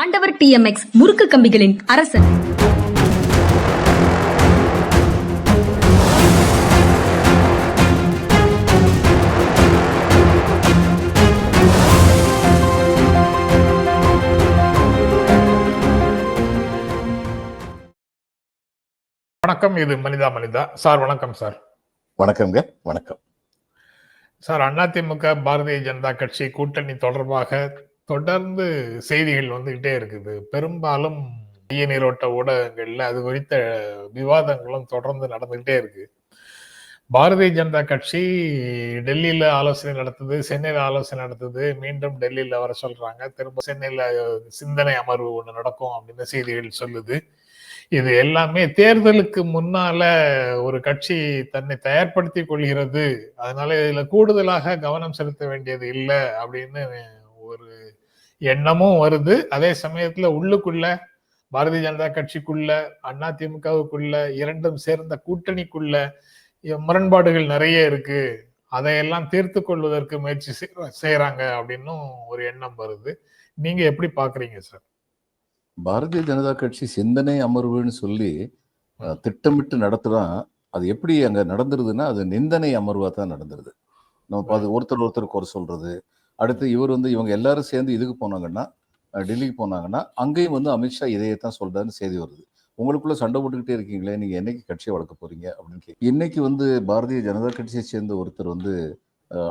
ஆண்டவர் டிஎம்எக்ஸ் முறுக்கு கம்பிகளின் அரசன். வணக்கம் இது மனிதா மனிதா. சார் வணக்கம் சார். வணக்கம்ங்க வணக்கம். சார் அதிமுக பாரதிய ஜனதா கட்சி கூட்டணி தொடர்பாக தொடர்ந்து செய்திகள் வந்துகிட்டே இருக்குது. பெரும்பாலும் ஈய நீரோட்ட ஊடகங்கள்ல அது குறித்த விவாதங்களும் தொடர்ந்து நடந்துகிட்டே இருக்கு. பாரதிய ஜனதா கட்சி டெல்லியில ஆலோசனை நடத்துது சென்னையில ஆலோசனை நடத்துது மீண்டும் டெல்லியில வர சொல்றாங்க. திரும்ப சென்னையில சிந்தனை அமர்வு ஒன்று நடக்கும் அப்படின்னு செய்திகள் சொல்லுது. இது எல்லாமே தேர்தலுக்கு முன்னால ஒரு கட்சி தன்னை தயார்படுத்தி கொள்கிறது. அதனால இதுல கூடுதலாக கவனம் செலுத்த வேண்டியது இல்லை அப்படின்னு ஒரு எண்ணமும் வருது. அதே சமயத்துல உள்ளுக்குள்ள பாரதிய ஜனதா கட்சிக்குள்ள அதிமுகவுக்குள்ள இரண்டும் சேர்ந்த கூட்டணிக்குள்ள முரண்பாடுகள் நிறைய இருக்கு. அதையெல்லாம் தீர்த்து கொள்வதற்கு முயற்சி செய்யறாங்க அப்படின்னும் ஒரு எண்ணம் வருது. நீங்க எப்படி பாக்குறீங்க சார்? பாரதிய ஜனதா கட்சி சிந்தனை அமர்வுன்னு சொல்லி திட்டமிட்டு நடத்துறான் அது எப்படி அங்க நடந்துருதுன்னா அது நிந்தனை அமர்வா தான் நடந்துருது. நம்ம அது ஒருத்தர் ஒருத்தர் குறை சொல்றது அடுத்து இவர் வந்து இவங்க எல்லாரும் சேர்ந்து இதுக்கு போனாங்கன்னா டெல்லிக்கு போனாங்கன்னா அங்கேயும் வந்து அமித்ஷா இதையே தான் சொல்றாருன்னு செய்தி வருது. உங்களுக்குள்ள சண்டை போட்டுக்கிட்டே இருக்கீங்களே நீங்க என்னைக்கு கட்சியை வளர்க்க போறீங்க அப்படின்னு கேட்கு இன்னைக்கு வந்து பாரதிய ஜனதா கட்சியை சேர்ந்த ஒருத்தர் வந்து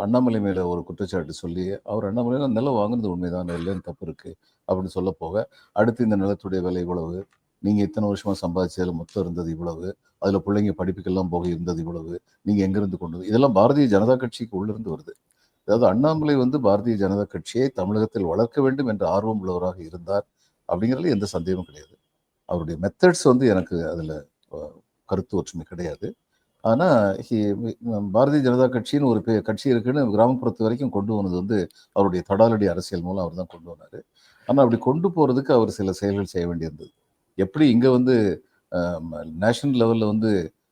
அண்ணாமலை மேல ஒரு குற்றச்சாட்டு சொல்லி அவர் அண்ணாமலை நிலம் வாங்குனது உண்மைதான் இல்லைன்னு தப்பு இருக்கு அப்படின்னு சொல்ல போக அடுத்து இந்த நிலத்துடைய விலை இவ்வளவு நீங்க இத்தனை வருஷமா சம்பாதிச்சதுல மொத்தம் இருந்தது இவ்வளவு அதுல பிள்ளைங்க படிப்புக்கெல்லாம் போக இருந்தது இவ்வளவு நீங்க எங்கிருந்து கொண்டு இதெல்லாம் பாரதிய ஜனதா கட்சிக்கு உள்ளிருந்து வருது. அதாவது அண்ணாமலை வந்து பாரதிய ஜனதா கட்சியை தமிழகத்தில் வளர்க்க வேண்டும் என்ற ஆர்வம் உள்ளவராக இருந்தார் அப்படிங்கிறதுல எந்த சந்தேகமும் கிடையாது. அவருடைய மெத்தட்ஸ் வந்து எனக்கு அதில் கருத்து ஒற்றுமை கிடையாது. ஆனால் பாரதிய ஜனதா கட்சின்னு ஒரு பெ- கட்சி இருக்குன்னு கிராமப்புறத்து வரைக்கும் கொண்டு வந்தது வந்து அவருடைய தடாலடி அரசியல் மூலம் அவர் தான் கொண்டு வந்தார். ஆனால் அப்படி கொண்டு போகிறதுக்கு அவர் சில செயல்கள் செய்ய வேண்டியிருந்தது. எப்படி இங்கே வந்து நேஷனல் லெவலில் வந்து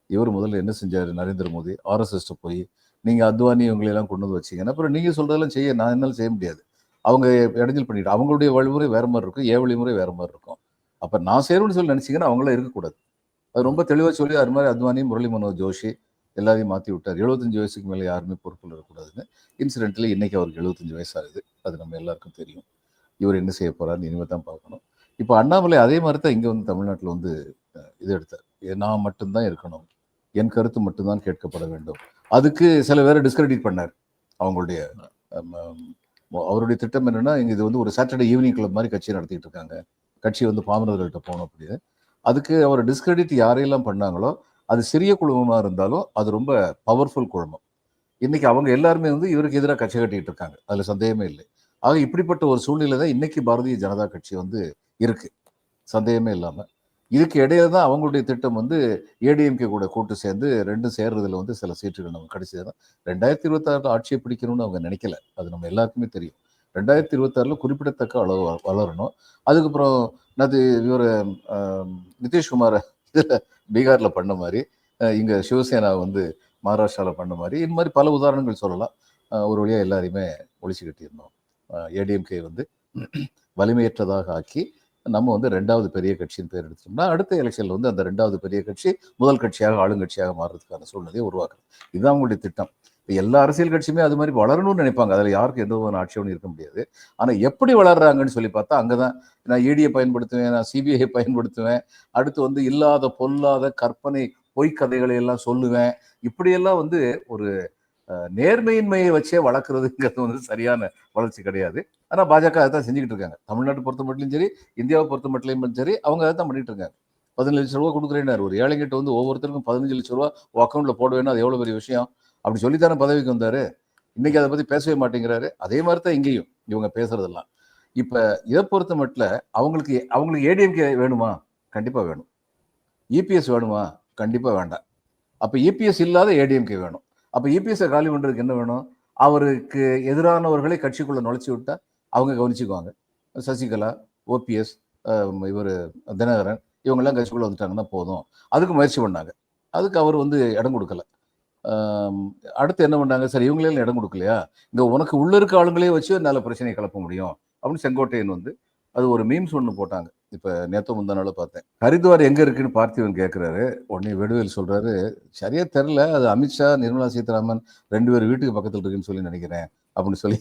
இவர் முதல்ல என்ன செஞ்சார் நரேந்திர மோடி? ஆர்எஸ்எஸ்ட்டு போய் நீங்கள் அத்வானி இவங்களெல்லாம் கொண்டு வந்து வச்சீங்கன்னா அப்புறம் நீங்கள் சொல்கிறதெல்லாம் செய்ய நான் என்னால் செய்ய முடியாது. அவங்க இடைஞ்சல் பண்ணிட்டு அவங்களுடைய வழிமுறை வேறு மாதிரி இருக்கும் ஏ வழிமுறை வேற மாதிரி இருக்கும். அப்போ நான் சேரும்னு சொல்லி நினச்சிங்கன்னா அவங்களாம் இருக்கக்கூடாது. அது ரொம்ப தெளிவாக சொல்லி அது மாதிரி அத்வானி முரளி மனோ ஜோஷி எல்லாரையும் மாற்றி விட்டார். எழுபத்தஞ்சு வயசுக்கு மேலே யாருமே பொறுப்பில் இருக்கக்கூடாதுன்னு இன்சிடென்ட்ல இன்னைக்கு அவருக்கு எழுபத்தஞ்சு வயசு ஆகுது. அது நம்ம எல்லாருக்கும் தெரியும். இவர் என்ன செய்ய போகிறாருன்னு இனிமே தான் பார்க்கணும். இப்போ அண்ணாமலை அதே மாதிரி தான் இங்கே வந்து தமிழ்நாட்டில் வந்து இது எடுத்தார். நான் மட்டும்தான் இருக்கணும். என் கருத்து மட்டும்தான் கேட்கப்பட வேண்டும். அதுக்கு சில பேரை டிஸ்கிரெடிட் பண்ணார். அவங்களுடைய அவருடைய திட்டம் என்னன்னா இங்கே இது வந்து ஒரு சாட்டர்டே ஈவினிங் கிளப் மாதிரி கட்சி நடத்திட்டு இருக்காங்க. கட்சி வந்து பாமரர்கள்ட்ட போகணும் அப்படின்னு. அதுக்கு அவர் டிஸ்கிரெடிட் யாரையெல்லாம் பண்ணாங்களோ அது சிறிய குழுமமாக இருந்தாலும் அது ரொம்ப பவர்ஃபுல் குழுமம். இன்னைக்கு அவங்க எல்லாருமே வந்து இவருக்கு எதிராக கட்சி கட்டிட்டு இருக்காங்க. அதில் சந்தேகமே இல்லை. ஆக இப்படிப்பட்ட ஒரு சூழ்நிலை தான் இன்னைக்கு பாரதிய ஜனதா கட்சி வந்து இருக்கு. சந்தேகமே இல்லாமல் இதுக்கு இடையில தான் அவங்களுடைய திட்டம் வந்து ஏடிஎம்கே கூட கூட்டு சேர்ந்து ரெண்டும் சேர்றதுல வந்து சில சீட்டுகள் நம்ம கிடைச்சதுதான் ரெண்டாயிரத்தி இருபத்தாறுல ஆட்சியை பிடிக்கணும்னு அவங்க நினைக்கல. அது நம்ம எல்லாருக்குமே தெரியும். ரெண்டாயிரத்தி இருபத்தாறுல குறிப்பிடத்தக்க அளவு வளரணும். அதுக்கப்புறம் நது இவர் நிதிஷ்குமாரை பீகாரில் பண்ண மாதிரி இங்கே சிவசேனா வந்து மகாராஷ்டிராவில் பண்ண மாதிரி இந்த மாதிரி பல உதாரணங்கள் சொல்லலாம். ஒரு வழியாக எல்லாரையுமே ஒழிச்சு கட்டியிருந்தோம். ஏடிஎம்கே வந்து வலிமையற்றதாக ஆக்கி நம்ம வந்து ரெண்டாவது பெரிய கட்சியின் பேர் எடுத்தோம்னா அடுத்த எலெக்ஷனில் வந்து அந்த ரெண்டாவது பெரிய கட்சி முதல் கட்சியாக ஆளுங்கட்சியாக மாறுறதுக்கான சூழ்நிலையை உருவாக்குறது. இதுதான் அவங்களுடைய திட்டம். இப்போ எல்லா அரசியல் கட்சியுமே அது மாதிரி வளரணும்னு நினைப்பாங்க. அதில் யாருக்கும் எந்த ஒரு ஆட்சியும் இருக்க முடியாது. ஆனால் எப்படி வளர்றாங்கன்னு சொல்லி பார்த்தா அங்கதான் நான் இடியை பயன்படுத்துவேன் நான் சிபிஐ பயன்படுத்துவேன். அடுத்து வந்து இல்லாத பொல்லாத கற்பனை பொய் கதைகளை எல்லாம் சொல்லுவேன். இப்படியெல்லாம் வந்து ஒரு நேர்மையின்மையை வச்சே வளர்க்குறதுங்கிறது வந்து சரியான வளர்ச்சி கிடையாது. ஆனால் பாஜக அதை தான் செஞ்சுக்கிட்டு இருக்காங்க. தமிழ்நாட்டை பொறுத்த மட்டும் சரி இந்தியாவை பொறுத்த மட்டும் சரி அவங்க அதை தான் பண்ணிட்டு இருக்காங்க. பதினஞ்சு லட்ச ரூபா கொடுக்குறேன்னாரு. ஒரு ஏழைங்கிட்ட வந்து ஒவ்வொருத்தருக்கும் பதினஞ்சு லட்ச ரூபா அக்கௌண்ட்டில் போட வேணும் அது எவ்வளோ பெரிய விஷயம்? அப்படி சொல்லித்தானே பதவிக்கு வந்தார். இன்னைக்கு அதை பற்றி பேசவே மாட்டேங்கிறாரு. அதே மாதிரி தான் இங்கேயும் இவங்க பேசுறதெல்லாம். இப்போ இதை பொறுத்த மட்டும் அவங்களுக்கு அவங்களுக்கு ஏடிஎம்கே வேணுமா? கண்டிப்பாக வேணும். இபிஎஸ் வேணுமா? கண்டிப்பாக வேண்டாம். அப்போ இபிஎஸ் இல்லாத ஏடிஎம்கே வேணும். அப்போ இபிஎஸ்ஐ காலி பண்ணுறதுக்கு என்ன வேணும்? அவருக்கு எதிரானவர்களை கட்சிக்குள்ளே நுழைச்சி விட்டா அவங்க கவனிச்சுக்குவாங்க. சசிகலா ஓபிஎஸ் இவர் தினகரன் இவங்கெல்லாம் கட்சிக்குள்ளே வந்துட்டாங்கன்னா போதும். அதுக்கு முயற்சி பண்ணாங்க. அதுக்கு அவர் வந்து இடம் கொடுக்கல. அடுத்து என்ன பண்ணாங்க? சரி இவங்களே இடம் கொடுக்கலையா? இந்த உனக்கு உள்ள இருக்க ஆளுங்களே வச்சு நல்ல பிரச்சனையை கிளப்ப முடியும். அப்படின்னு செங்கோட்டையன் வந்து அது ஒரு மீம்ஸ் ஒன்று போட்டாங்க. இப்போ நேற்று முந்தா பார்த்தேன். ஹரித்வார் எங்கே இருக்குன்னு பார்த்திவன் கேட்குறாரு உடனே வெடுவேல் சொல்கிறாரு சரியா தெரில அது அமித்ஷா நிர்மலா சீதாராமன் ரெண்டு பேர் வீட்டுக்கு பக்கத்தில் இருக்குன்னு சொல்லி நினைக்கிறேன் அப்படின்னு சொல்லி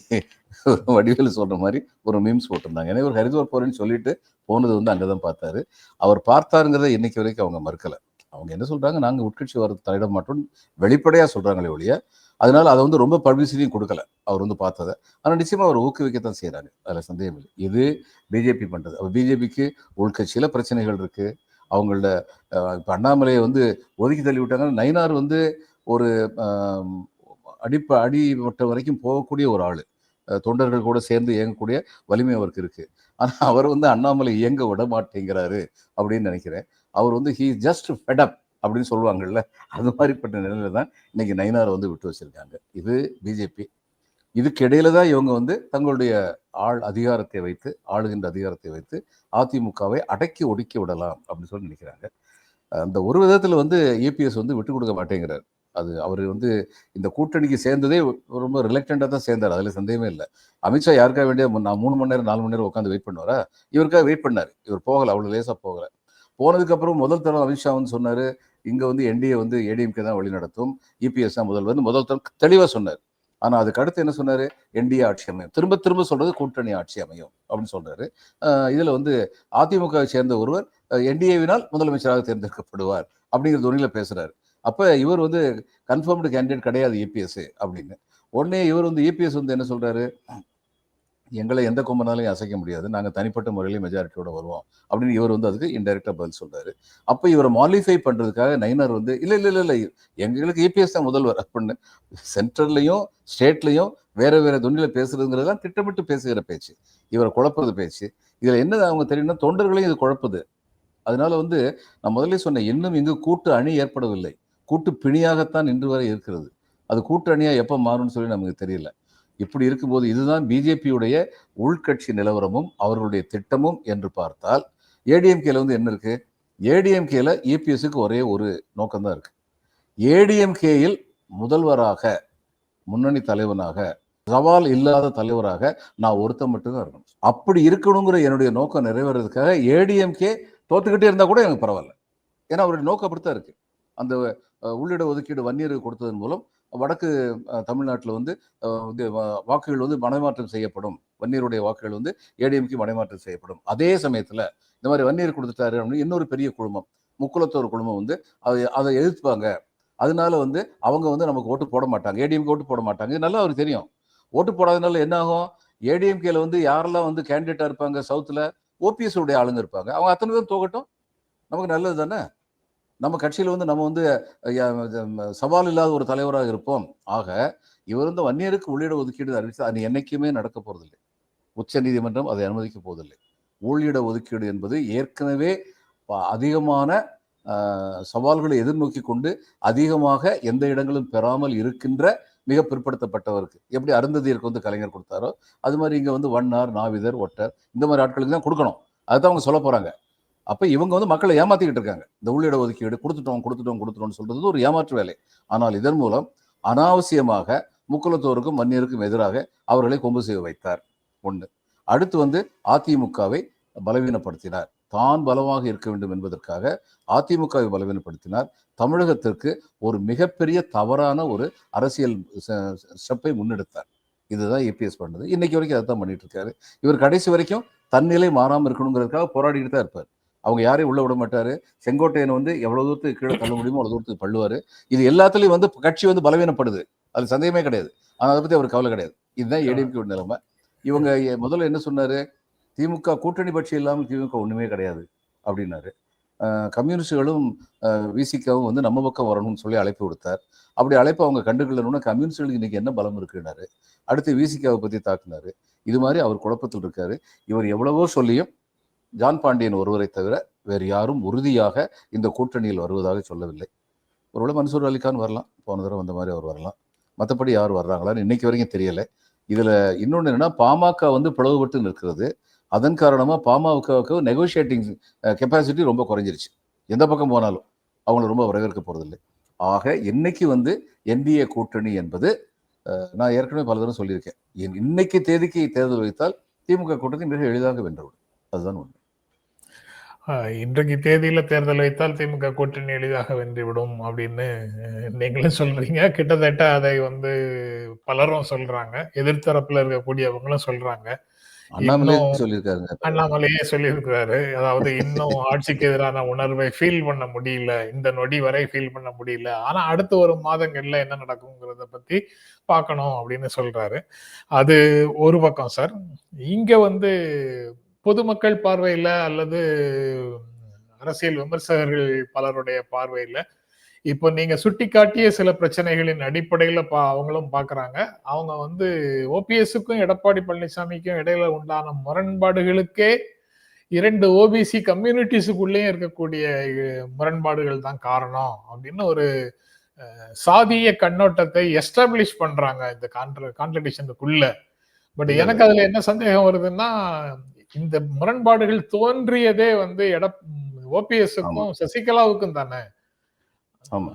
வடிவேல் சொல்கிற மாதிரி ஒரு மீம்ஸ் போட்டிருந்தாங்க. ஏன்னா ஒரு ஹரித்வார் போகிறேன்னு சொல்லிட்டு போனது வந்து அங்கே தான் பார்த்தாரு. அவர் பார்த்தாருங்கிறத இன்னைக்கு வரைக்கும் அவங்க மறுக்கலை. அவங்க என்ன சொல்கிறாங்க நாங்கள் உட்கட்சி வர தலையிட மாட்டோம் வெளிப்படையாக சொல்கிறாங்களே ஒழிய அதனால அதை வந்து ரொம்ப பப்ளிசிட்டியும் கொடுக்கல. அவர் வந்து பார்த்ததை. ஆனால் நிச்சயமாக அவர் ஊக்குவிக்கத்தான் செய்கிறாரு அதில் சந்தேகம் இல்லை. இது பிஜேபி பண்ணுறது அப்போ பிஜேபிக்கு உள்கட்சியில் பிரச்சனைகள் இருக்குது அவங்களோட இப்போ அண்ணாமலையை வந்து ஒதுக்கி தள்ளி விட்டாங்க நயினார் வந்து ஒரு அடிப்ப அடிமட்ட வரைக்கும் போகக்கூடிய ஒரு ஆள். தொண்டர்கள் கூட சேர்ந்து இயங்கக்கூடிய வலிமை அவருக்கு இருக்குது ஆனால் அவர் வந்து அண்ணாமலை இயங்க விட மாட்டேங்கிறாரு அப்படின்னு நினைக்கிறேன். அவர் வந்து ஹீ ஜஸ்ட் ஃபெடப் அப்படின்னு சொல்லுவாங்கல்ல அது மாதிரிப்பட்ட நிலையில தான் இன்னைக்கு நயினார் வந்து விட்டு வச்சிருக்காங்க. இது பிஜேபி. இதுக்கு இடையில தான் இவங்க வந்து தங்களுடைய ஆள் அதிகாரத்தை வைத்து ஆளுகின்ற அதிகாரத்தை வைத்து அதிமுகவை அடக்கி ஒடுக்கி விடலாம் அப்படின்னு சொல்லி நினைக்கிறாங்க. அந்த ஒரு விதத்தில் வந்து ஏபிஎஸ் வந்து விட்டு கொடுக்க மாட்டேங்கிறார். அது அவர் வந்து இந்த கூட்டணிக்கு சேர்ந்ததே ரொம்ப ரிலக்டண்டாக தான் சேர்ந்தார். அதில் சந்தேகமே இல்லை. அமித்ஷா யாருக்காக வேண்டிய நான் மூணு மணி நேரம் நாலு மணி நேரம் உட்காந்து வெயிட் பண்ணுவாரா? இவருக்காக வெயிட் பண்ணார். இவர் போகலை அவ்வளோ லேசாக போகலை. போனதுக்கப்புறம் முதல் தடவை அமித்ஷா வந்து சொன்னார் இங்கே வந்து என்டிஏ வந்து ஏடிஎம்கே தான் வழி நடத்தும். இபிஎஸ் தான் முதல்வர் முதல் தெளிவாக சொன்னார். ஆனால் அதுக்கு அடுத்து என்ன சொன்னார்? என்டிஏ ஆட்சி அமையும். திரும்ப திரும்ப சொல்கிறது கூட்டணி ஆட்சி அமையும் அப்படின்னு சொல்கிறாரு இதில் வந்து அதிமுகவை சேர்ந்த ஒருவர் என்டிஏவினால் முதலமைச்சராக தேர்ந்தெடுக்கப்படுவார் அப்படிங்கிற துணியில் பேசுகிறாரு அப்போ இவர் வந்து கன்ஃபார்ம்டு கேண்டிடேட் கிடையாது இபிஎஸ் அப்படின்னு. உடனே இவர் வந்து இபிஎஸ் வந்து என்ன சொல்கிறாரு எங்களை எந்த கொம்பனாலையும் அசைக்க முடியாது. நாங்கள் தனிப்பட்ட முறையிலே மெஜாரிட்டியோட வருவோம். அப்படின்னு இவர் வந்து அதுக்கு இன்டெரக்டாக பதில் சொல்றாரு. அப்போ இவரை மாலிஃபை பண்ணுறதுக்காக நைனார் வந்து இல்லை இல்லை இல்லை இல்ல எங்களுக்கு இபிஎஸ் தான் முதல்வர் அப்படின்னு சென்ட்ரல்லையும் ஸ்டேட்லையும் வேற வேற துணியில பேசுறதுங்கிறதெல்லாம் திட்டமிட்டு பேசுகிற பேச்சு. இவரை குழப்பது பேச்சு. இதில் என்ன அவங்க தெரியும்னா தொண்டர்களையும் இது குழப்புது. அதனால வந்து நான் முதல்ல சொன்னேன் இன்னும் இங்கு கூட்டு அணி ஏற்படவில்லை. கூட்டு பிணியாகத்தான் இன்று வரை இருக்கிறது. அது கூட்டு அணியாக எப்போ மாறும்னு சொல்லி நமக்கு தெரியல. இப்படி இருக்கும்போது இதுதான் பிஜேபியுடைய உள்கட்சி நிலவரமும் அவர்களுடைய திட்டமும் என்று பார்த்தால் ஏடிஎம்கேல வந்து என்ன இருக்கு? ஏடிஎம்கேல இபிஎஸ்க்கு ஒரே ஒரு நோக்கம்தான் இருக்கு. ஏடிஎம்கேயில் முதல்வராக முன்னணி தலைவனாக சவால் இல்லாத தலைவராக நான் ஒருத்தன் மட்டும்தான் இருக்கணும். அப்படி இருக்கணுங்கிற என்னுடைய நோக்கம் நிறைவேறதுக்காக ஏடிஎம்கே தோத்துக்கிட்டே இருந்தால் கூட எனக்கு பரவாயில்ல. ஏன்னா அவருடைய நோக்கம் அப்படித்தான் இருக்கு. அந்த உள்ளிட ஒதுக்கீடு வன்னியருக்கு கொடுத்ததன் மூலம் வடக்கு தமிழ்நாட்டில் வந்து வந்து வா- வாக்குகள் வந்து மனைமாற்றம் செய்யப்படும். வன்னியருடைய வாக்குகள் வந்து ஏடிஎம்கே மனைமாற்றம் செய்யப்படும். அதே சமயத்தில் இந்த மாதிரி வன்னியர் கொடுத்துட்டாரு அப்படின்னு இன்னொரு பெரிய குழுமம் முக்குளத்தோர் குழுமம் வந்து அதை அதை எதிர்ப்பாங்க. அதனால வந்து அவங்க வந்து நமக்கு ஓட்டு போட மாட்டாங்க. ஏடிஎம்கே ஓட்டு போட மாட்டாங்க. இது நல்லா அவருக்கு தெரியும். ஓட்டு போடாதனால என்ன ஆகும்? ஏடிஎம்கேல வந்து யாரெல்லாம் வந்து கேண்டிடேட்டாக இருப்பாங்க? சவுத்தில் ஓபிஎஸ் உடைய ஆளுங்க இருப்பாங்க. அவங்க அத்தனை பேரும் தோகட்டும் நமக்கு நல்லது தானே நம்ம கட்சியில் வந்து நம்ம வந்து சவால் இல்லாத ஒரு தலைவராக இருப்போம். ஆக இவர் வந்து வன்னியருக்கு உள்ளிட ஒதுக்கீடு அறிவித்து அது என்னைக்குமே நடக்க போறதில்லை. உச்ச நீதிமன்றம் அதை அனுமதிக்க போவதில்லை. உள்ளிட ஒதுக்கீடு என்பது ஏற்கனவே அதிகமான சவால்களை எதிர்நோக்கி கொண்டு அதிகமாக எந்த இடங்களும் பெறாமல் இருக்கின்ற மிக பிற்படுத்தப்பட்டவருக்கு. எப்படி அருந்ததியருக்கு வந்து கலைஞர் கொடுத்தாரோ அது மாதிரி இங்கே வந்து வண்ணார் நாவிதர் ஒட்டர் இந்த மாதிரி ஆட்களுக்கு தான் கொடுக்கணும். அதுதான் அவங்க சொல்ல போகிறாங்க அப்போ இவங்க வந்து மக்களை ஏமாத்திக்கிட்டு இருக்காங்க. இந்த உள்ளிட ஒதுக்கீடு கொடுத்துட்டோம் கொடுத்துட்டோம் கொடுத்துட்டோம்னு சொல்றது ஒரு ஏமாற்று வேலை. ஆனால் இதன் மூலம் அனாவசியமாக முக்குலத்தோருக்கும் மன்னியருக்கும் எதிராக அவர்களை கொம்பு செய்ய வைத்தார். ஒன்று அடுத்து வந்து அதிமுகவை பலவீனப்படுத்தினார். தான் பலமாக இருக்க வேண்டும் என்பதற்காக அதிமுகவை பலவீனப்படுத்தினார். தமிழகத்திற்கு ஒரு மிகப்பெரிய தவறான ஒரு அரசியல் ஸ்டெப்பை முன்னெடுத்தார். இதுதான் ஏபிஎஸ் பண்ணது இன்னைக்கு வரைக்கும் அதை தான் பண்ணிட்டு இருக்காரு. இவர் கடைசி வரைக்கும் தன்னிலை மாறாமல் இருக்கணுங்கிறதுக்காக போராடிட்டு தான் இருப்பார். அவங்க யாரையும் உள்ள விட மாட்டாரு. செங்கோட்டையனை வந்து எவ்வளவு தூரத்துக்கு கீழே தள்ள முடியுமோ அவ்வளவு தூரத்துக்கு பள்ளுவாரு இது எல்லாத்துலயும் வந்து கட்சி வந்து பலவீனப்படுது. அது சந்தேகமே கிடையாது. ஆனா அதை பத்தி அவர் கவலை கிடையாது. இதுதான் ஏடிஎம்கே நிலைமை. இவங்க முதல்ல என்ன சொன்னாரு? திமுக கூட்டணி பட்சி இல்லாமல் திமுக ஒண்ணுமே கிடையாது அப்படின்னாரு. கம்யூனிஸ்டுகளும் விசிகாவும் வந்து நம்ம பக்கம் வரணும்னு சொல்லி அழைப்பு விடுத்தார். அப்படி அழைப்பு அவங்க கண்டுக்கலன்னு கம்யூனிஸ்டுகளுக்கு இன்னைக்கு என்ன பலம் இருக்குன்னாரு. அடுத்து விசிகாவை பத்தி தாக்குனாரு. இது மாதிரி அவர் குழப்பத்தில் இருக்காரு. இவர் எவ்வளவோ சொல்லியும் ஜான் பாண்டியன் ஒருவரை தவிர வேறு யாரும் உறுதியாக இந்த கூட்டணியில் வருவதாக சொல்லவில்லை. ஒருவேளை மன்சூர் அலிகான் வரலாம். போன தடவை வந்த மாதிரி அவர் வரலாம். மற்றபடி யார் வர்றாங்களான்னு இன்னைக்கு வரைக்கும் தெரியலை. இதில் இன்னொன்று என்னன்னா பாமக வந்து பிளவுபட்டு நிற்கிறது. அதன் காரணமாக பாமகவுக்கு நெகோஷியேட்டிங் கெப்பாசிட்டி ரொம்ப குறைஞ்சிருச்சு. எந்த பக்கம் போனாலும் அவங்கள ரொம்ப வரவேற்க போகிறதில்லை ஆக இன்னைக்கு வந்து என்டிஏ கூட்டணி என்பது நான் ஏற்கனவே பல தடவை சொல்லியிருக்கேன். இன்னைக்கு தேதிக்கு தேர்தல் வைத்தால் திமுக கூட்டணி மிக எளிதாக வென்றவிடும். அதுதான் உண்மை. இன்றைக்கு தேதியில தேர்தல் வைத்தால் திமுக கூட்டணி எளிதாக வென்றுவிடும் அப்படின்னு நீங்களும் சொல்றீங்க. கிட்டத்தட்ட அதை வந்து பலரும் சொல்றாங்க. எதிர்த்தரப்புல இருக்கக்கூடியவங்களும் சொல்றாங்க. அண்ணாமலையே சொல்லியிருக்கிறாரு அதாவது இன்னும் ஆட்சிக்கு எதிரான உணர்வை ஃபீல் பண்ண முடியல. இந்த நொடி வரை ஃபீல் பண்ண முடியல. ஆனா அடுத்து வரும் மாதங்கள்ல என்ன நடக்குங்கிறத பத்தி பார்க்கணும் அப்படின்னு சொல்றாரு. அது ஒரு பக்கம் சார். இங்க வந்து பொதுமக்கள் பார்வையில அல்லது அரசியல் விமர்சகர்கள் பலருடைய பார்வையில இப்போ நீங்க சுட்டிக்காட்டிய சில பிரச்சனைகளின் அடிப்படையில பா அவங்களும் பாக்குறாங்க அவங்க வந்து ஓபிஎஸ்க்கும் எடப்பாடி பழனிசாமிக்கும் இடையில உண்டான முரண்பாடுகளுக்கே இரண்டு ஓபிசி கம்யூனிட்டிஸுக்குள்ளேயும் இருக்கக்கூடிய முரண்பாடுகள் தான் காரணம் அப்படின்னு ஒரு சாதிய கண்ணோட்டத்தை எஸ்டாப்ளிஷ் பண்றாங்க இந்த கான்ட்ர கான்ட்ரடிஷனுக்குள்ள பட். எனக்கு அதுல என்ன சந்தேகம் வருதுன்னா இந்த முரண்பாடுகள் தோன்றியதே வந்து எட ஓபிஎஸ்க்கும் சசிகலாவுக்கும் தானே? ஆமா.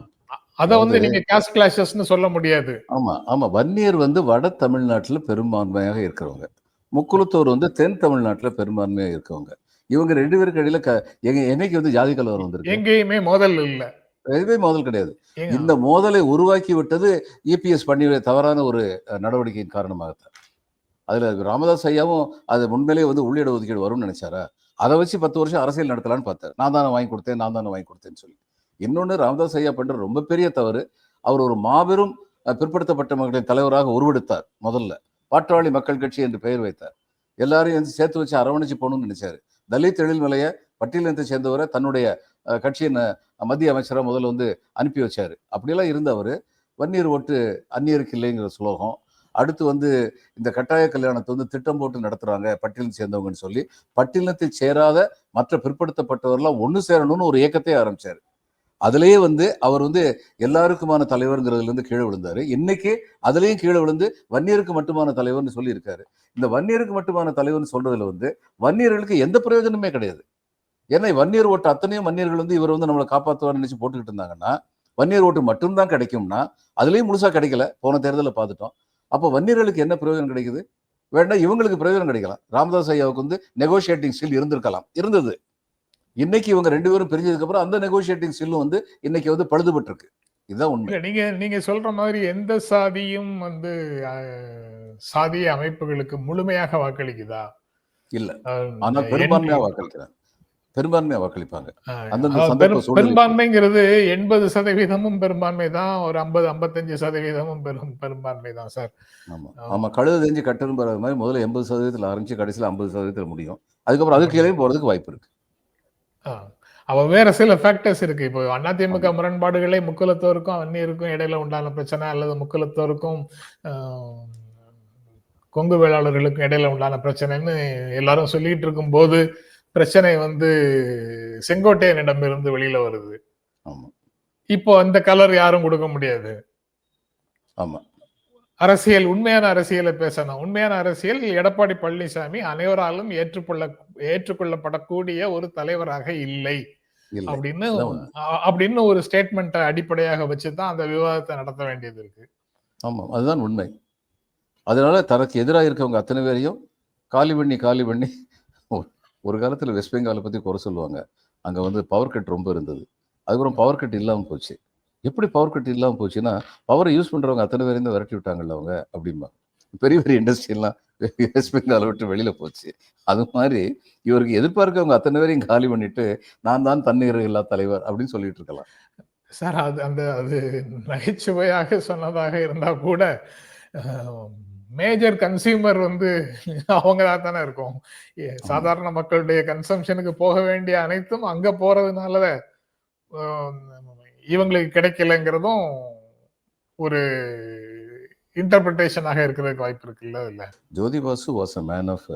அத வந்து நீங்க கேஸ்ட் கிளாஷஸ்னு சொல்ல முடியாது. ஆமா ஆமா. வன்னியர் வந்து வட தமிழ்நாட்டுல பெரும்பான்மையாக இருக்கிறவங்க. முக்குளத்தோர் வந்து தென் தமிழ்நாட்டுல பெரும்பான்மையாக இருக்கவங்க இவங்க ரெண்டு பேருக்கு இடையில எங்க என்னைக்கு வந்து ஜாதி கலவரம் வந்திருக்கு? எங்கேயுமே மோதல் இல்ல. எதுவுமே மோதல் கிடையாது. இந்த மோதலை உருவாக்கி விட்டது இபிஎஸ் பண்ணி தவறான ஒரு நடவடிக்கையின் காரணமாகத்தான். அதில் ராமதாஸ் ஐயாவும் அது முன்மேலே வந்து உள்ளிட ஒதுக்கீடு வரும்னு நினைச்சாரா? அதை வச்சு பத்து வருஷம் அரசியல் நடத்தலான்னு பார்த்தார். நான் தானே வாங்கி கொடுத்தேன் நான் தானே வாங்கி கொடுத்தேன்னு சொல்லி. இன்னொன்று ராமதாஸ் ஐயா பண்ணுற ரொம்ப பெரிய தவறு அவர் ஒரு மாபெரும் பிற்படுத்தப்பட்ட மக்களின் தலைவராக உருவெடுத்தார் முதல்ல. பாட்டாளி மக்கள் கட்சி என்று பெயர் வைத்தார். எல்லாரையும் வந்து சேர்த்து வச்சு அரவணைச்சு போகணும்னு நினைச்சாரு. தலித் எழில்மலைய பட்டியலினத்தை சேர்ந்தவரை தன்னுடைய கட்சியின் மத்திய அமைச்சராக முதல்ல வந்து அனுப்பி வச்சாரு. அப்படியெல்லாம் இருந்தவர் வன்னியர் ஓட்டு அந்நியருக்கு இல்லைங்கிற ஸ்லோகம் அடுத்து வந்து இந்த கட்டாய கல்யாணத்தை வந்து திட்டம் போட்டு நடத்துறாங்க பட்டியலின் சேர்ந்தவங்கன்னு சொல்லி. பட்டியலினத்தை சேராத மற்ற பிற்படுத்தப்பட்டவர்லாம் ஒன்று சேரணும்னு ஒரு இயக்கத்தை ஆரம்பிச்சாரு. அதுலேயே வந்து அவர் வந்து எல்லாருக்குமான தலைவருங்கிறதுலேருந்து கீழே விழுந்தாரு. இன்னைக்கு அதுலேயும் கீழே விழுந்து வன்னியருக்கு மட்டுமான தலைவர்னு சொல்லியிருக்காரு. இந்த வன்னியருக்கு மட்டுமான தலைவர்னு சொல்றதுல வந்து வன்னியர்களுக்கு எந்த பிரயோஜனமே கிடையாது. ஏன்னா வன்னியர் ஓட்டு அத்தனையும் வன்னியர்கள் வந்து இவர் வந்து நம்மளை காப்பாற்றுவார்னு நினச்சி போட்டுக்கிட்டு இருந்தாங்கன்னா வன்னியர் ஓட்டு மட்டும்தான் கிடைக்கும்னா அதுலேயும் முழுசா கிடைக்கல. போன தேர்தலில் பார்த்துட்டோம். அப்போ வன்னியர்களுக்கு என்ன பிரயோஜனம் கிடைக்குது? வேண்டாம் இவங்களுக்கு பிரயோஜனம் கிடைக்கலாம். ராமதாஸ் ஐயாவுக்கு வந்து நெகோஷியேட்டிங் ஸ்கில் இருந்திருக்கலாம். இருந்தது. இன்னைக்கு இவங்க ரெண்டு பேரும் பிரிஞ்சதுக்கு அப்புறம் அந்த நெகோஷியேட்டிங் ஸ்கில்லும் வந்து இன்னைக்கு வந்து பழுதுபட்டு இருக்கு இதுதான் உண்மை. நீங்க நீங்க சொல்ற மாதிரி எந்த சாதியும் வந்து சாதிய அமைப்புகளுக்கு முழுமையாக வாக்களிக்குதா? இல்ல. ஆனா பெரும்பான்மையா வாக்களிக்கிறாங்க. பெரும்பான்மையா வாக்களிப்பாங்க. பெரும்பான்மைங்கிறது எண்பது சதவீதமும் பெரும்பான்மை தான் ஒரு ஐம்பது ஐம்பத்தஞ்சு சதவீதமும் பெரும் பெரும்பான்மை தான் சார். ஆமா. ஆமா. ஆமா கழுது தெரிஞ்சு கட்டணும் போற மாதிரி முதல்ல எண்பது சதவீதத்தில் ஆரம்பிச்சு கடைசியில் ஐம்பது சதவீதத்தில் முடியும். அதுக்கப்புறம் அதுக்கு கீழே போறதுக்கு வாய்ப்பு இருக்கு. அவ வேற சில ஃபேக்டர்ஸ் இருக்கு. இப்போ அதிமுக முரண்பாடுகளே முக்குலத்தோருக்கும் அந்நியருக்கும் இடையில உண்டான பிரச்சனை அல்லது முக்குலத்தோருக்கும் கொங்கு வேளாளர்களுக்கும் இடையில உண்டான பிரச்சனைன்னு எல்லாரும் சொல்லிட்டு இருக்கும் போது பிரச்சனை வந்து செங்கோட்டையனிடம் இருந்து வெளியில வருது. இப்போ அந்த கலர் யாரும் கொடுக்க முடியாது. ஆமா. அரசியல் உண்மையான அரசியலை பேசணும். உண்மையான அரசியல் எடப்பாடி பழனிசாமி அனைவராலும் ஏற்றுக்கொள்ள ஏற்றுக்கொள்ளப்படக்கூடிய ஒரு தலைவராக இல்லை. அப்படின்னு அப்படின்னு ஒரு ஸ்டேட்மெண்ட்டை அடிப்படையாக வச்சுதான் அந்த விவாதத்தை நடத்த வேண்டியது இருக்கு. ஆமா அதுதான் உண்மை. அதனால தனக்கு எதிராக இருக்கவங்க அத்தனை பேரையும் காலி பண்ணி காலி பண்ணி ஒரு- காலத்தில் வெஸ்ட் பெங்காலை பற்றி குறை சொல்லுவாங்க. அங்கே வந்து பவர் கட் ரொம்ப இருந்தது. அதுக்கப்புறம் பவர் கட் இல்லாமல் போச்சு. எப்படி பவர் கட் இல்லாமல் போச்சுன்னா பவரை யூஸ் பண்ணுறவங்க அத்தனை பேரையும் தான் விரட்டி விட்டாங்கல்ல அவங்க அப்படிம்பாங்க. பெரிய பெரிய இண்டஸ்ட்ரியெல்லாம் வெஸ்ட் பெங்காலை விட்டு வெளியில் போச்சு. அது மாதிரி இவருக்கு எதிர்பார்க்கவங்க அத்தனை பேரையும் காலி பண்ணிட்டு நான் தான் தண்ணீர் இல்லா தலைவர் அப்படின்னு சொல்லிட்டு இருக்கலாம். சார் அது அந்த அது நகைச்சுவையாக சொன்னதாக இருந்தால் கூட மேஜர் கன்சியூமர் வந்து அவங்க தானே இருக்கும். ஏ, சாதாரண மக்களுடைய கன்சம்ஷனுக்கு போக வேண்டிய அனைத்தும் அங்க போறதுனால இவங்களுக்கு கிடைக்கலங்கிறதும் ஒரு இன்டர்பிரிட்டேஷனாக இருக்கிறதுக்கு வாய்ப்பு இருக்குல்ல இல்ல Jyoti Basu was a man of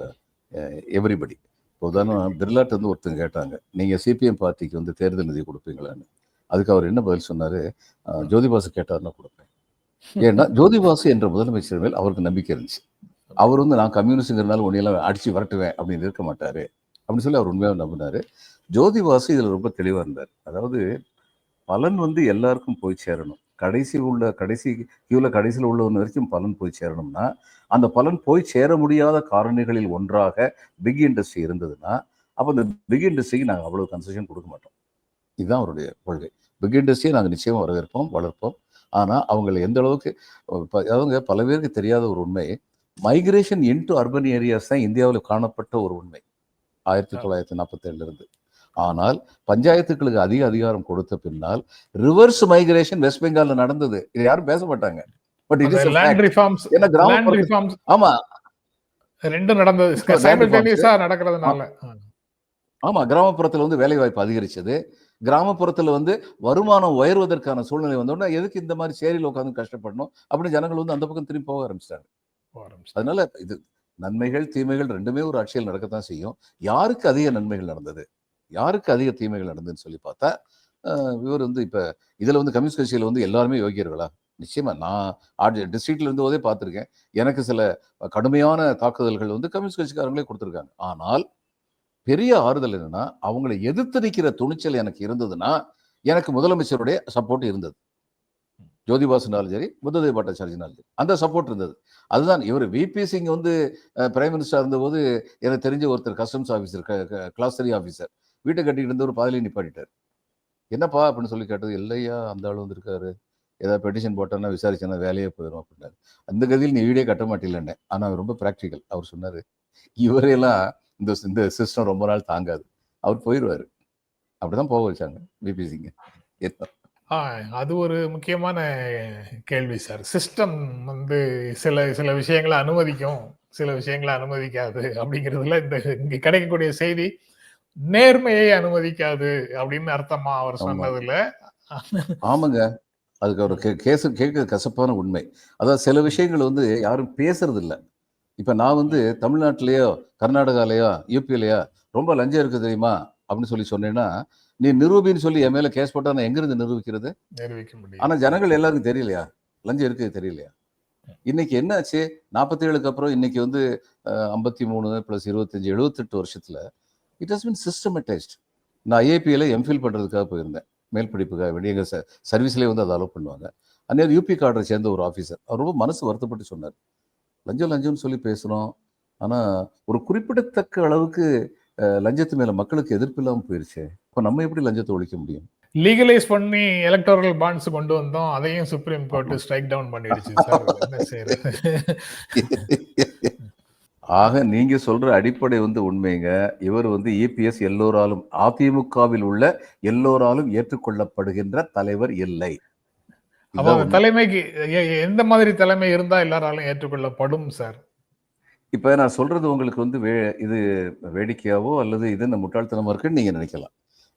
everybody இப்போ உதாரணம் பிர்லாட் வந்து ஒருத்தங்க கேட்டாங்க நீங்கள் சிபிஎம் பார்ட்டிக்கு வந்து தேர்தல் நிதி கொடுப்பீங்களான்னு? அதுக்கு அவர் என்ன பதில் சொன்னார்? ஜோதி பாசு கேட்டாருன்னா கொடுப்பேன். ஏன்னா ஜோதிவாசு என்ற முதலமைச்சர் மேல் அவருக்கு நம்பிக்கை இருந்துச்சு. அவர் வந்து நான் கம்யூனிஸ்டுங்கிறனால உன்னையெல்லாம் அடிச்சு விரட்டுவேன் அப்படின்னு இருக்க மாட்டாரு. அப்படின்னு சொல்லி அவர் உண்மையாக நம்பினாரு. ஜோதிவாசு இதில் ரொம்ப தெளிவாக இருந்தார். அதாவது பலன் வந்து எல்லாருக்கும் போய் சேரணும். கடைசி உள்ள கடைசி கியூவில் கடைசியில் உள்ளவன் வரைக்கும் பலன் போய் சேரணும்னா அந்த பலன் போய் சேர முடியாத காரணிகளில் ஒன்றாக பிக் இண்டஸ்ட்ரி இருந்ததுன்னா அப்போ இந்த பிக் இண்டஸ்ட்ரிக்கு நாங்கள் அவ்வளோ கன்செஷன் கொடுக்க மாட்டோம். இதுதான் அவருடைய கொள்கை. பிக் இண்டஸ்ட்ரியை நாங்கள் நிச்சயம் வரவேற்போம் வளர்ப்போம். ஆனால் அவங்களை எந்த அளவுக்கு அவங்க பல பேருக்கு தெரியாத ஒரு உண்மை மைக்ரேஷன் இன்டு அர்பன் ஏரியாஸ் தான் இந்தியாவில் காணப்பட்ட ஒரு உண்மை ஆயிரத்தி தொள்ளாயிரத்தி நாற்பத்தேழுல இருந்து. ஆனால் பஞ்சாயத்துக்களுக்கு அதிக அதிகாரம் கொடுத்த பின்னால் ரிவர்ஸ் மைக்ரேஷன் வெஸ்ட் பெங்கால்ல நடந்தது. இது யாரும் பேச மாட்டாங்க. But it is land reforms ஏன்னா கிராமப்புற ரிஃபார்ம்ஸ் ஆமா. ரெண்டும் நடந்தது. நடக்கிறதுனால. ஆமா. கிராமப்புறத்துல வந்து வேலை வாய்ப்பு அதிகரிச்சது. கிராமப்புறத்துல வந்து வருமானம் உயர்வதற்கான சூழ்நிலை வந்தோடனே எதுக்கு இந்த மாதிரி சேரியில் உட்காந்து கஷ்டப்படணும்? அப்படின்னு ஜனங்கள் வந்து அந்த பக்கம் திரும்பி போக ஆரம்பிச்சிட்டாங்க. அதனால இது நன்மைகள் தீமைகள் ரெண்டுமே ஒரு ஆட்சியில் நடக்கத்தான் செய்யும். யாருக்கு அதிக நன்மைகள் நடந்தது? யாருக்கு அதிக தீமைகள் நடந்ததுன்னு சொல்லி பார்த்தா இவர் வந்து இப்ப இதுல வந்து கம்யூனிஸ்ட் கட்சியில வந்து எல்லாருமே யோகியர்களா? நிச்சயமா. நான் டிஸ்ட்ரிக்ட்ல இருந்து போதே பார்த்திருக்கேன். எனக்கு சில கடுமையான தாக்குதல்கள் வந்து கம்யூனிஸ்ட் கட்சிக்காரங்களே கொடுத்துருக்காங்க. ஆனால் பெரிய ஆறுதல் என்னன்னா அவங்களை எதிர்த்து நிற்கிற துணிச்சல் எனக்கு இருந்ததுன்னா எனக்கு முதலமைச்சருடைய சப்போர்ட் இருந்தது. ஜோதிபாசுனாலும் சரி புத்ததேவ் பட்டாச்சாரிஜினாலும் சரி அந்த சப்போர்ட் இருந்தது. அதுதான் இவர் விபி சிங் வந்து பிரைம் மினிஸ்டர் இருந்தபோது எனக்கு தெரிஞ்ச ஒருத்தர் customs officer class three officer வீட்டை கட்டிக்கிட்டு இருந்த ஒரு பாதிலே நிப்பாட்டிட்டார். என்னப்பா? அப்படின்னு சொல்லி கேட்டது இல்லையா அந்த ஆள் வந்திருக்காரு. ஏதாவது பெட்டிஷன் போட்டோன்னா விசாரிச்சேன்னா வேலையே போயிடும் அப்படின்னாரு. அந்த கதியில் நீ வீடே கட்ட மாட்டேன் ஆனால் அவர் ரொம்ப ப்ராக்டிக்கல் அவர் சொன்னார் இவரையெல்லாம் இந்த இந்த சிஸ்டம் ரொம்ப நாள் தாங்காது. அவர் போயிடுவார் அப்படிதான் போக வச்சாங்க பிபி சிங்க அது ஒரு முக்கியமான கேள்வி சார். சிஸ்டம் வந்து சில சில விஷயங்களை அனுமதிக்கும் சில விஷயங்களை அனுமதிக்காது அப்படிங்கிறதுல இந்த இங்க கிடைக்கக்கூடிய செய்தி நேர்மையை அனுமதிக்காது அப்படின்னு அர்த்தமா அவர். சொன்னதுல? ஆமாங்க. அதுக்கு கே- கேஸ் கேட்க கசப்பான உண்மை. அதாவது சில விஷயங்கள் வந்து யாரும் பேசுறது இல்ல இப்ப நான் வந்து தமிழ்நாட்டிலேயோ கர்நாடகாலயோ யூபிலையோ ரொம்ப லஞ்சம் இருக்கு தெரியுமா? அப்படின்னு சொல்லி சொன்னேன்னா நீ நிரூபின்னு சொல்லி என் மேல கேஸ் போட்டா நான் எங்க இருந்து நிரூபிக்கிறது? நிரூபிக்க முடியும் ஆனா ஜனங்கள் எல்லாருக்கும் தெரியலையா? லஞ்சம் இருக்குது தெரியலையா? இன்னைக்கு என்ன ஆச்சு நாற்பத்தி ஏழுக்கு அப்புறம் இன்னைக்கு வந்து ஐம்பத்தி மூணு பிளஸ் இருபத்தஞ்சு எழுபத்தெட்டு வருஷத்துல இட் ஹஸ் பின் சிஸ்டமேட்டைஸ்ட் நான் ஐஏபியில் எம்ஃபில் பண்றதுக்காக போயிருந்தேன். மேல் படிப்புக்காக வேண்டிய எங்கள் சர்வீஸ்லேயே வந்து அதை அலோவ் பண்ணுவாங்க. அந்நேரம் யூபி கார்டரை சேர்ந்த ஒரு ஆஃபீஸர் அவர் ரொம்ப மனசு வருத்தப்பட்டு சொன்னார். லஞ்சம் லஞ்சம்னு சொல்லி பேசுகிறோம் ஆனால் ஒரு குறிப்பிடத்தக்க அளவுக்கு லஞ்சத்து மேலே மக்களுக்கு எதிர்ப்பு இல்லாமல் போயிருச்சு. இப்போ நம்ம எப்படி லஞ்சத்தை ஒழிக்க முடியும்? லீகலைஸ் பண்ணி எலக்டோரல் பாண்ட்ஸ் கொண்டு வந்தோம். அதையும் சுப்ரீம் கோர்ட் ஸ்ட்ரைக் டவுன் பண்ணிடுச்சு ஆக நீங்க சொல்ற அடிப்படை வந்து உண்மைங்க. இவர் வந்து இபிஎஸ் எல்லோராலும் அதிமுகவில் உள்ள எல்லோராலும் ஏற்றுக்கொள்ளப்படுகின்ற தலைவர் இல்லை. அப்ப. தலைமைக்கு எந்த மாதிரி தலைமை இருந்தா எல்லாராலும் ஏற்றுக்கொள்ளப்படும் சார் இப்ப நான் சொல்றது உங்களுக்கு வந்து வே இது வேடிக்கையாவோ அல்லது இது இந்த முட்டாள்தனமா இருக்குன்னு நீங்க நினைக்கலாம்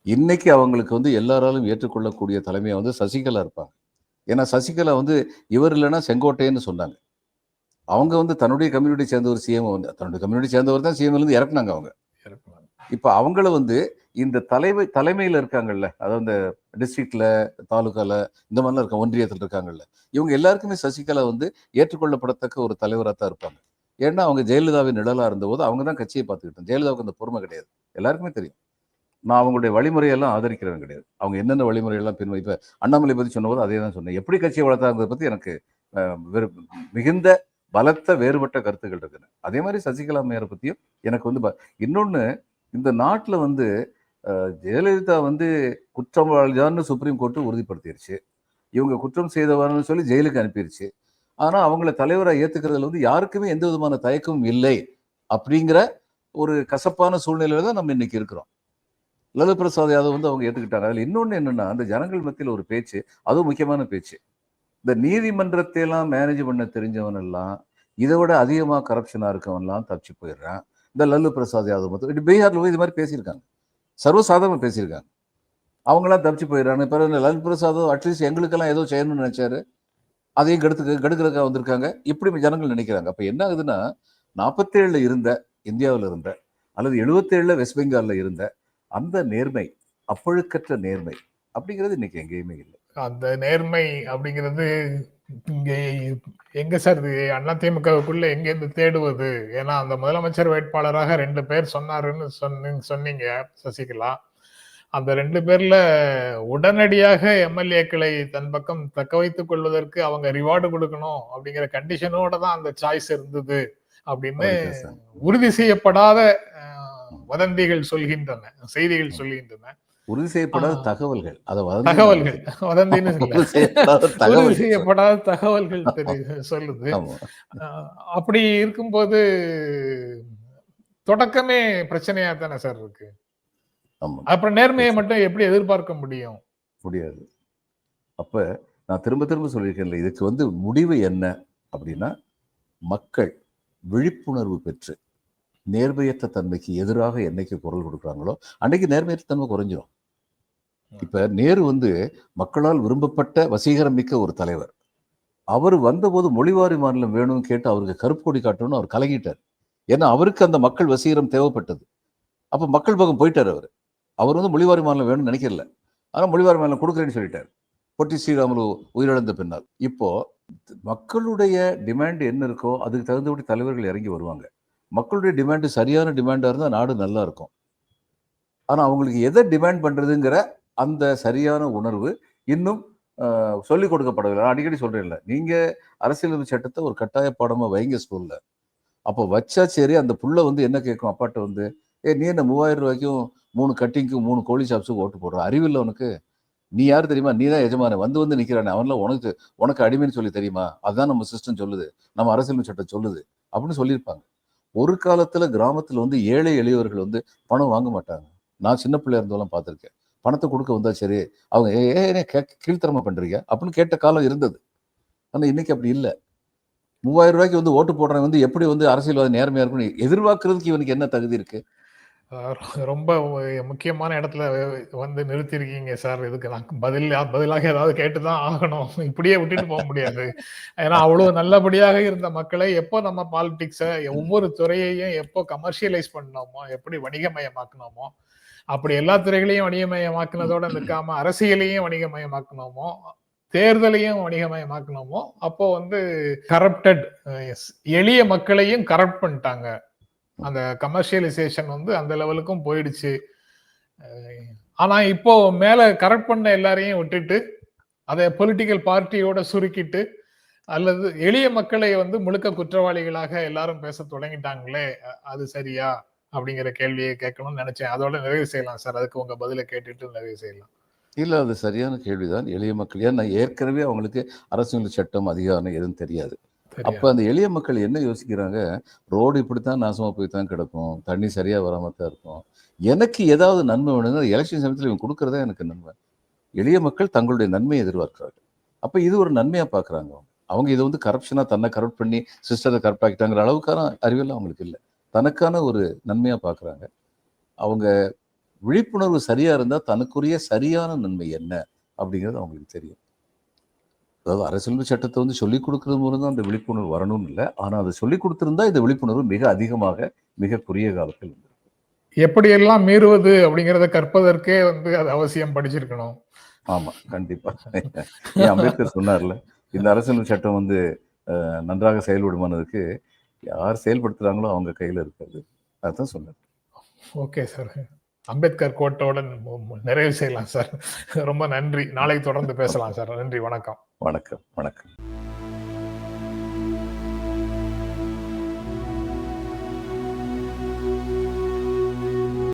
இன்னைக்கு அவங்களுக்கு வந்து எல்லாராலும் ஏற்றுக்கொள்ளக்கூடிய தலைமையா வந்து சசிகலா இருப்பாங்க ஏன்னா சசிகலா வந்து இவர் இல்லைன்னா செங்கோட்டைன்னு சொன்னாங்க அவங்க வந்து தன்னுடைய கம்யூனிட்டி சேர்ந்த ஒரு சிஎம் வந்து தன்னுடைய கம்யூனிட்டி சேர்ந்தவர் தான் சிஎம்ல இருந்து இறக்குனாங்க அவங்க. இப்போ அவங்கள வந்து இந்த தலைமை தலைமையில் இருக்காங்கல்ல அதாவது இந்த டிஸ்ட்ரிக்ட்ல தாலுகால இந்த மாதிரிலாம் இருக்க ஒன்றியத்தில் இருக்காங்கல்ல இவங்க எல்லாருக்குமே சசிகலா வந்து ஏற்றுக்கொள்ளப்படத்தக்க ஒரு தலைவராக தான் இருப்பாங்க. ஏன்னா அவங்க ஜெயலலிதாவின் நிழலாக இருந்தபோது அவங்க தான் கட்சியை பார்த்துக்கிட்டோம் ஜெயலலிதாவுக்கு அந்த பொறுமை கிடையாது. எல்லாருக்குமே தெரியும். நான் அவங்களுடைய வழிமுறையெல்லாம் ஆதரிக்கிறவன் கிடையாது. அவங்க என்னென்ன வழிமுறையெல்லாம் பின்வை இப்போ அண்ணாமலை பற்றி சொன்னபோது அதே தான் சொன்னேன். எப்படி கட்சியை வளர்த்தாங்கிறத பற்றி எனக்கு மிகுந்த பலத்த வேறுபட்ட கருத்துக்கள் இருக்குது அதே மாதிரி சசிகலா மேயரை பற்றியும் எனக்கு வந்து ப- இந்த நாட்டில் வந்து ஜெயலலிதா வந்து குற்றவாளிதான்னு சுப்ரீம் கோர்ட்டு உறுதிப்படுத்திருச்சு. இவங்க குற்றம் செய்தவர்னு சொல்லி ஜெயிலுக்கு அனுப்பிருச்சு. ஆனால் அவங்கள தலைவராக ஏற்றுக்கிறதுல வந்து யாருக்குமே எந்த விதமான தயக்கமும் இல்லை அப்படிங்கிற ஒரு கசப்பான சூழ்நிலையில தான் நம்ம இன்னைக்கு இருக்கிறோம். லலு பிரசாத் யாதவ் வந்து அவங்க ஏற்றுக்கிட்டாங்க அதில் இன்னொன்று என்னென்னா அந்த ஜனங்கள் மத்தியில் ஒரு பேச்சு அதுவும் முக்கியமான பேச்சு. இந்த நீதிமன்றத்தை எல்லாம் மேனேஜ் பண்ண தெரிஞ்சவன் எல்லாம் இதை விட அதிகமாக கரப்ஷனாக இருக்கவன்லாம் தப்பிச்சு போயிடுறான். இந்த லல்லு பிரசாத் யாதவ் மட்டும் இப்படி பீகார்ல இது மாதிரி பேசியிருக்காங்க. சர்வசாதாரணமா பேசியிருக்காங்க. அவங்களாம் தப்பிச்சு போயிடுறாங்க. இப்போ இந்த லல்லு பிரசாத் அட்லீஸ்ட் எங்களுக்கெல்லாம் ஏதோ செய்யணும்னு நினைச்சாரு. அதையும் கெடுத்து கெடுக்கிறதுக்காக வந்திருக்காங்க. இப்படி ஜனங்கள் நினைக்கிறாங்க. அப்போ என்ன ஆகுதுன்னா நாற்பத்தேழில் இருந்த இந்தியாவில் இருந்த அல்லது எழுபத்தேழில் வெஸ்ட் பெங்காலில் இருந்த அந்த நேர்மை அப்பழுக்கற்ற நேர்மை அப்படிங்கிறது இன்னைக்கு எங்கேயுமே இல்லை. அந்த நேர்மை அப்படிங்கிறது எங்க சார்? இது அதிமுகவுக்குள்ள எங்க இருந்து தேடுவது? ஏன்னா அந்த முதலமைச்சர் வேட்பாளராக ரெண்டு பேர் சொன்னாருன்னு சொன்னி சொன்னீங்க சசிகலா. அந்த ரெண்டு பேர்ல உடனடியாக எம்எல்ஏக்களை தன் பக்கம் தக்க வைத்துக் கொள்வதற்கு அவங்க ரிவார்டு கொடுக்கணும் அப்படிங்கிற கண்டிஷனோட தான் அந்த சாய்ஸ் இருந்தது அப்படின்னு. உறுதி செய்யப்படாத வதந்திகள் சொல்கின்றன செய்திகள் சொல்கின்றன. உறுதி செய்யப்படாத. தகவல்கள். அதை தகவல்கள். உறுதி செய்யப்படாத உறுதி தகவல் செய்யப்படாத தகவல்கள் சொல்லுது. அப்படி இருக்கும்போது தொடக்கமே பிரச்சனையா தானே சார் இருக்கு? ஆமா. அப்புறம் நேர்மையை மட்டும் எப்படி எதிர்பார்க்க முடியும்? முடியாது. அப்ப நான் திரும்ப திரும்ப சொல்லியிருக்கேன்ல இதுக்கு வந்து முடிவு என்ன அப்படின்னா மக்கள் விழிப்புணர்வு பெற்று நேர்மையற்ற தன்மைக்கு எதிராக என்னைக்கு குரல் கொடுக்குறாங்களோ அன்னைக்கு நேர்மையற்ற தன்மை குறைஞ்சிரும். இப்போ நேரு வந்து மக்களால் விரும்பப்பட்ட வசீகரம் மிக்க ஒரு தலைவர். அவர் வந்தபோது மொழிவாரி மாநிலம் வேணும்னு கேட்டு அவருக்கு கருப்பு கொடி காட்டணும்னு அவர் கலங்கிட்டார். ஏன்னா அவருக்கு அந்த மக்கள் வசீகரம் தேவைப்பட்டது. அப்போ மக்கள் பக்கம் போயிட்டார் அவர். அவர் வந்து மொழிவாரி மாநிலம் வேணும்னு நினைக்கல. ஆனால் மொழிவாரி மாநிலம் கொடுக்குறேன்னு சொல்லிட்டார். பொட்டி ஸ்ரீராமுலு உயிரிழந்த பின்னால். இப்போ மக்களுடைய டிமாண்ட் என்ன இருக்கோ அதுக்கு தகுந்தபடி தலைவர்கள் இறங்கி வருவாங்க. மக்களுடைய டிமாண்டு சரியான டிமாண்டாக இருந்தால் நாடு நல்லா இருக்கும். ஆனால் அவங்களுக்கு எதை டிமாண்ட் பண்றதுங்கிற அந்த சரியான உணர்வு இன்னும் சொல்லிக் கொடுக்கப்படவில்லை. நான் அடிக்கடி சொல்றேன்ல நீங்கள் அரசியலமைப்பு சட்டத்தை ஒரு கட்டாய பாடமாக வைங்க ஸ்கூலில். அப்போ வச்சா சரி அந்த புள்ள வந்து என்ன கேட்கும்? அப்பாட்ட வந்து ஏ நீ என்ன மூவாயிரம் ரூபாய்க்கும் மூணு கட்டிங்க்கும் மூணு கோழி ஷாப்ஸுக்கு ஓட்டு போடுற? அறிவில்லை உனக்கு. நீ யார் தெரியுமா? நீ தான் எஜமான வந்து வந்து நிற்கிறானே அவன்லாம் உனக்கு உனக்கு அடிமைன்னு சொல்லி தெரியுமா? அதுதான் நம்ம சிஸ்டம் சொல்லுது. நம்ம அரசியல் சட்டம் சொல்லுது. அப்படின்னு சொல்லியிருப்பாங்க. ஒரு காலத்தில் கிராமத்தில் வந்து ஏழை எளியவர்கள் வந்து பணம் வாங்க மாட்டாங்க. நான் சின்ன பிள்ளையா இருந்தவெல்லாம் பார்த்துருக்கேன். பணத்தை கொடுக்க வந்தால் சரி அவங்க ஏன் கே- கீழ்த்தரமாக பண்ணுறீங்க அப்படின்னு கேட்ட காலம் இருந்தது. ஆனால் இன்றைக்கி அப்படி இல்லை. மூவாயிரம் ரூபாய்க்கு வந்து ஓட்டு போடுறவங்க வந்து எப்படி வந்து அரசியல்வாதி நேர்மையாக இருக்கும்னு எதிர்பார்க்கறதுக்கு இவனுக்கு என்ன தகுதி இருக்குது ரொம்ப முக்கியமான இடத்துல வந்து நிறுத்திருக்கீங்க சார். இதுக்கு நான் பதில் பதிலாக ஏதாவது கேட்டு தான் ஆகணும். இப்படியே விட்டுட்டு போக முடியாது. ஏன்னா அவ்வளோ நல்லபடியாக இருந்த மக்களை எப்போ நம்ம பாலிடிக்ஸை ஒவ்வொரு துறையையும் எப்போ கமர்ஷியலைஸ் பண்ணோமோ எப்படி வணிகமயமாக்கணுமோ அப்படி எல்லா துறைகளையும் வணிகமயமாக்குனதோட நிற்காம அரசியலையும் வணிகமயமாக்கணுமோ தேர்தலையும் வணிகமயமாக்கணுமோ அப்போ வந்து கரப்டட் எளிய மக்களையும் கரப்ட் பண்ணிட்டாங்க. அந்த கமர்ஷியலைசேஷன் வந்து அந்த லெவலுக்கும் போயிடுச்சு. ஆனா இப்போ மேல கரெக்ட் பண்ண எல்லாரையும் விட்டுட்டு அதை பொலிட்டிக்கல் பார்ட்டியோட சுருக்கிட்டு அல்லது எளிய மக்களை வந்து முழுக்க குற்றவாளிகளாக எல்லாரும் பேச தொடங்கிட்டாங்களே அது சரியா? அப்படிங்கிற கேள்வியை கேட்கணும்னு நினைச்சேன். அதோட நிறைவு செய்யலாம் சார். அதுக்கு உங்க பதிலை கேட்டுட்டு நிறைவு செய்யலாம். இல்ல அது சரியான கேள்விதான். எளிய மக்கள் ஏன்னா ஏற்கனவே அவங்களுக்கு அரசியல் சட்டம் அதிகாரம் எதுவும் தெரியாது. அப்ப அந்த எளிய மக்கள் என்ன யோசிக்கிறாங்க? ரோடு இப்படித்தான் நாசமா போய் தான் கிடக்கும். தண்ணி சரியா வராம தான் இருக்கும். எனக்கு ஏதாவது நன்மை வேணுங்க எலெக்ஷன் சமயத்தில் இவங்க கொடுக்கறதா எனக்கு நன்மை. எளிய மக்கள் தங்களுடைய நன்மையை எதிர்பார்க்கிறார்கள். அப்ப இது ஒரு நன்மையா பாக்குறாங்க. அவங்க அவங்க இதை வந்து கரப்ஷனா தன்னை கரப்ட் பண்ணி சிஸ்டரை கரப்ட் ஆக்கிட்டாங்கிற அளவுக்கான அறிவியல் அவங்களுக்கு இல்லை. தனக்கான ஒரு நன்மையா பாக்குறாங்க. அவங்க விழிப்புணர்வு சரியா இருந்தா தனக்குரிய சரியான நன்மை என்ன அப்படிங்கிறது அவங்களுக்கு தெரியும். அதாவது அரசியல் சட்டத்தை வந்து சொல்லிக் கொடுக்கறது மூலம் தான் அந்த விழிப்புணர்வு வரணும்னு இல்லை. ஆனா அதை சொல்லிக் கொடுத்திருந்தா இந்த விழிப்புணர்வு மிக அதிகமாக மிக குறுகிய காலத்தில் வந்திருக்கும். எப்படியெல்லாம் மீறுவது அப்படிங்கறத கற்பதற்கே வந்து அது அவசியம் படிச்சிருக்கணும். ஆமா கண்டிப்பா. அம்பேத்கர் சொன்னார்ல இந்த அரசியல் சட்டம் வந்து நன்றாக செயல்படுமானதுக்கு யார் செயல்படுத்துறாங்களோ அவங்க கையில இருக்காது அதான் சொன்னார் ஓகே சார். அம்பேத்கர் கோட்டோட நிறைவு செய்யலாம் சார். ரொம்ப நன்றி. நாளைக்கு தொடர்ந்து பேசலாம் சார். நன்றி. வணக்கம். வணக்கம். வணக்கம்.